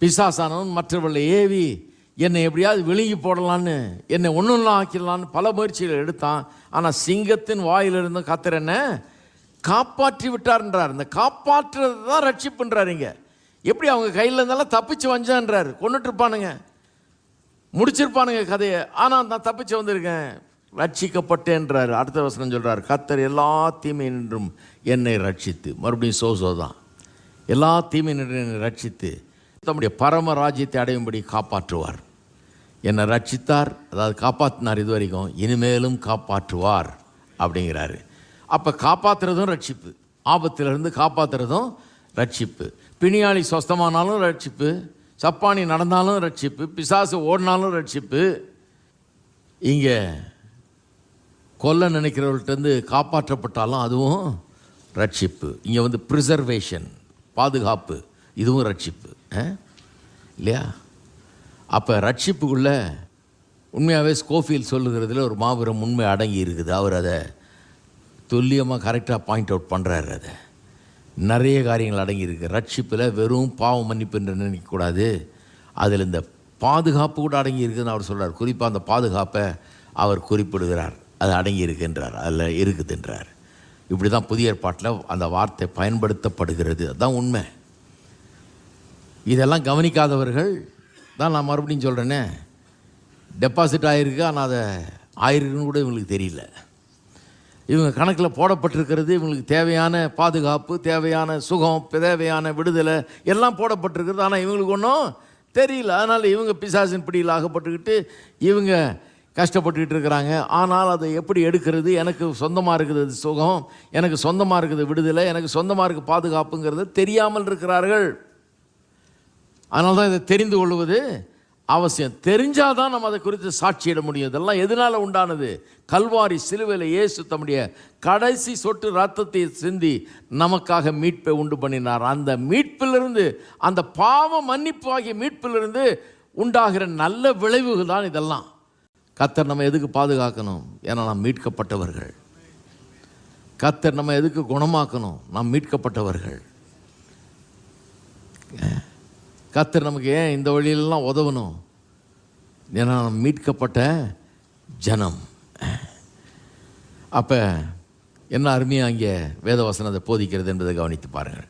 பிசாசானவன் மற்றவர்களை ஏவி என்னை எப்படியாவது விழுங்கி போடலான்னு என்னை ஒன்றும் ஆக்கிடலான்னு பல முயற்சிகள் எடுத்தான். ஆனால் சிங்கத்தின் வாயிலிருந்து கத்தர் என்ன காப்பாற்றி விட்டார்ன்றார் இந்த காப்பாற்றுறது தான் ரட்சிப்புன்றார் இங்கே. எப்படி அவங்க கையில் இருந்தாலும் தப்பிச்சு வந்தான்றார் கொண்டுட்டு இருப்பானுங்க. முடிச்சிருப்பானுங்க கதையை. ஆனால் நான் தப்பிச்சு வந்திருக்கேன். ரட்சிக்கப்பட்டேன்றார் அடுத்த வசனம் சொல்கிறார் கத்தர் எல்லா தீமையின்றும் என்னை ரட்சித்து. மறுபடியும் சோசோ தான் எல்லா தீமையின்றும் என்னை ரட்சித்து. தம்முடைய பரம ராஜ்யத்தை அடையும்படி காப்பாற்றுவார். என்னை ரட்சித்தார் அதாவது காப்பாற்றினார் இது வரைக்கும் இனிமேலும் காப்பாற்றுவார் அப்படிங்கிறாரு. அப்போ காப்பாற்றுறதும் ரட்சிப்பு. ஆபத்திலிருந்து காப்பாற்றுறதும் ரட்சிப்பு. பிணியாளி சொஸ்தமானாலும் ரட்சிப்பு. சப்பானி நடந்தாலும் ரட்சிப்பு. பிசாசு ஓடினாலும் ரட்சிப்பு. இங்கே கொல்ல நினைக்கிறவர்கள்ட்டேருந்து காப்பாற்றப்பட்டாலும் அதுவும் ரட்சிப்பு. இங்கே வந்து ப்ரிசர்வேஷன் பாதுகாப்பு இதுவும் ரட்சிப்பு. ஆ? இல்லையா? அப்போ ரட்சிப்புக்குள்ள உண்மையாகவே ஸ்கோஃபீல் சொல்லுகிறதுல ஒரு மாபெரும் உண்மை அடங்கி இருக்குது. அவர் அதை துல்லியமாக கரெக்டாக பாயிண்ட் அவுட் பண்ணுறாரு அதை. நிறைய காரியங்கள் அடங்கி இருக்கு. ரட்சிப்பில் வெறும் பாவ மன்னிப்பு என்று நினைக்கக்கூடாது அதில் இந்த பாதுகாப்பு கூட அடங்கி இருக்குதுன்னு அவர் சொல்கிறார் குறிப்பாக அந்த பாதுகாப்பை அவர் குறிப்பிடுகிறார். அது அடங்கி இருக்குன்றார். அதில் இருக்குதுன்றார். இப்படி தான் புதிய ஏற்பாட்டில் அந்த வார்த்தை பயன்படுத்தப்படுகிறது. அதுதான் உண்மை. இதெல்லாம் கவனிக்காதவர்கள் தான் நான் மறுபடியும் சொல்கிறேனே டெபாசிட் ஆகிருக்கு ஆனால் அதை ஆயிருக்குன்னு கூட இவங்களுக்கு தெரியல. இவங்க கணக்கில் போடப்பட்டிருக்கிறது இவங்களுக்கு தேவையான பாதுகாப்பு தேவையான சுகம் தேவையான விடுதலை எல்லாம் போடப்பட்டிருக்கிறது. ஆனால் இவங்களுக்கு ஒன்றும் தெரியல. அதனால் இவங்க பிசாசின் பிடியில் ஆகப்பட்டுக்கிட்டு இவங்க கஷ்டப்பட்டுக்கிட்டு இருக்கிறாங்க. ஆனால் அதை எப்படி எடுக்கிறது? எனக்கு சொந்தமாக இருக்குது அது சுகம் எனக்கு சொந்தமாக இருக்குது விடுதலை எனக்கு சொந்தமாக இருக்குது பாதுகாப்புங்கிறது தெரியாமல் இருக்கிறார்கள். அதனால தான் இதை தெரிந்து கொள்வது அவசியம். தெரிஞ்சால் தான் நம்ம அதை குறித்து சாட்சியிட முடியும். இதெல்லாம் எதனால் உண்டானது? கல்வாரி சிலுவையில் இயேசு தம்முடைய கடைசி சொட்டு ரத்தத்தை சிந்தி நமக்காக மீட்பை உண்டு பண்ணினார். அந்த மீட்பிலிருந்து அந்த பாவ மன்னிப்பு ஆகிய மீட்பிலிருந்து உண்டாகிற நல்ல விளைவுகள் தான் இதெல்லாம். கத்தர் நம்ம எதுக்கு பாதுகாக்கணும்? ஏன்னா நாம் மீட்கப்பட்டவர்கள். கத்தர் நம்ம எதுக்கு குணமாக்கணும்? நாம் மீட்கப்பட்டவர்கள். கத்தர் நமக்கு ஏன் இந்த வழியிலலாம் உதவணும்? ஏன்னா மீட்கப்பட்ட ஜனம். அப்போ என்ன அருமையாக அங்கே வேதவசனத்தை போதிக்கிறது என்பதை கவனித்து பாருங்கள்.